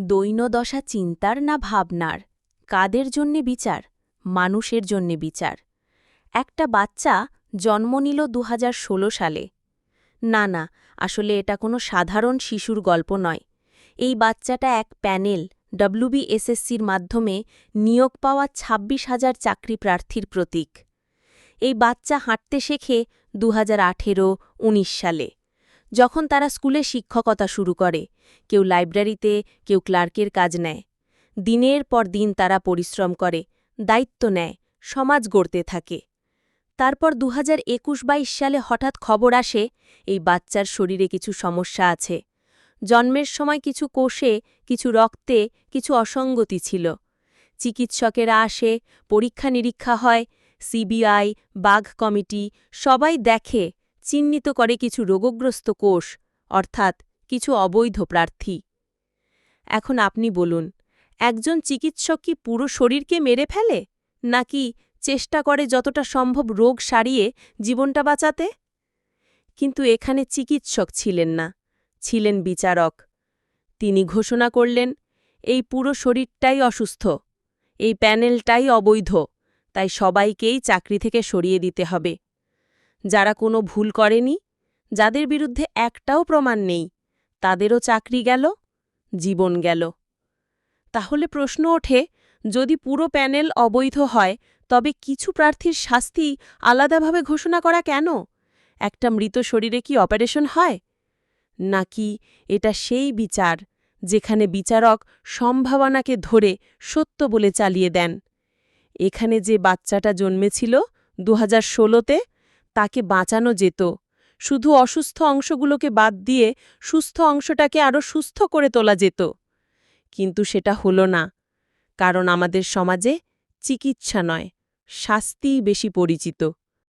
দৈনদশা চিন্তার না ভাবনার? কাদের জন্যে বিচার? মানুষের জন্যে বিচার। একটা বাচ্চা জন্ম নিল দুহাজার ষোল সালে। না না, আসলে এটা কোনো সাধারণ শিশুর গল্প নয়। এই বাচ্চাটা এক প্যানেল ডব্লিউবিএসএসসির মাধ্যমে নিয়োগ পাওয়া ২৬ হাজার চাকরি প্রার্থীর প্রতীক। এই বাচ্চা হাঁটতে শেখে দু হাজার সালে। যখন তারা স্কুলে শিক্ষকতা শুরু করে, কেউ লাইব্রেরিতে, কেউ ক্লার্কের কাজ নেয়। দিনের পর দিন তারা পরিশ্রম করে, দায়িত্ব নেয়, সমাজ গড়তে থাকে। তারপর দু হাজার একুশ বাইশ সালে হঠাৎ খবর আসে, এই বাচ্চার শরীরে কিছু সমস্যা আছে। জন্মের সময় কিছু কোষে, কিছু রক্তে, কিছু অসঙ্গতি ছিল। চিকিৎসকেরা আসে পরীক্ষা নিরীক্ষা হয়, সিবিআই, বাঘ কমিটি, সবাই দেখে চিহ্নিত করে কিছু রোগগ্রস্ত কোষ, অর্থাৎ কিছু অবৈধ প্রার্থী। এখন আপনি বলুন, একজন চিকিৎসক কি পুরো শরীরকে মেরে ফেলে? নাকি চেষ্টা করে যতটা সম্ভব রোগ সারিয়ে জীবনটা বাঁচাতে? কিন্তু এখানে চিকিৎসক ছিলেন না, ছিলেন বিচারক। তিনি ঘোষণা করলেন, এই পুরো শরীরটাই অসুস্থ, এই প্যানেলটাই অবৈধ, তাই সবাইকেই চাকরি থেকে সরিয়ে দিতে হবে। যারা কোনো ভুল করেনি, যাদের বিরুদ্ধে একটাও প্রমাণ নেই, তাদেরও চাকরি গেল, জীবন গেল। তাহলে প্রশ্ন ওঠে, যদি পুরো প্যানেল অবৈধ হয়, তবে কিছু প্রার্থীর শাস্তি আলাদাভাবে ঘোষণা করা কেন? একটা মৃত শরীরে কি অপারেশন হয়? নাকি এটা সেই বিচার, যেখানে বিচারক সম্ভাবনাকে ধরে সত্য বলে চালিয়ে দেন? এখানে যে বাচ্চাটা জন্মেছিল দু হাজার ষোলোতে তাকে বাঁচানো যেত। শুধু অসুস্থ অংশগুলোকে বাদ দিয়ে সুস্থ অংশটাকে আরও সুস্থ করে তোলা যেত। কিন্তু সেটা হলো না। কারণ আমাদের সমাজে চিকিৎসা নয়, শাস্তিই বেশি পরিচিত।